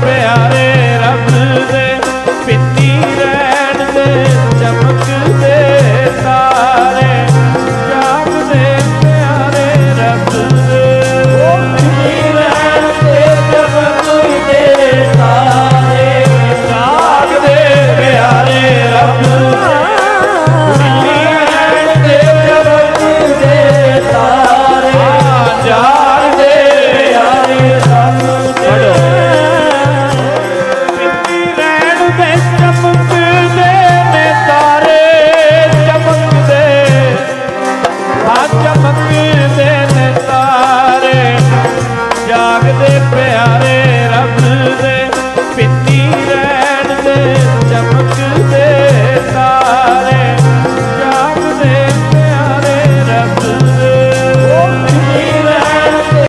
ਪਿਆਰੇ ਰੱਬ ਦੇ ਪਿੱਤੀ depressa.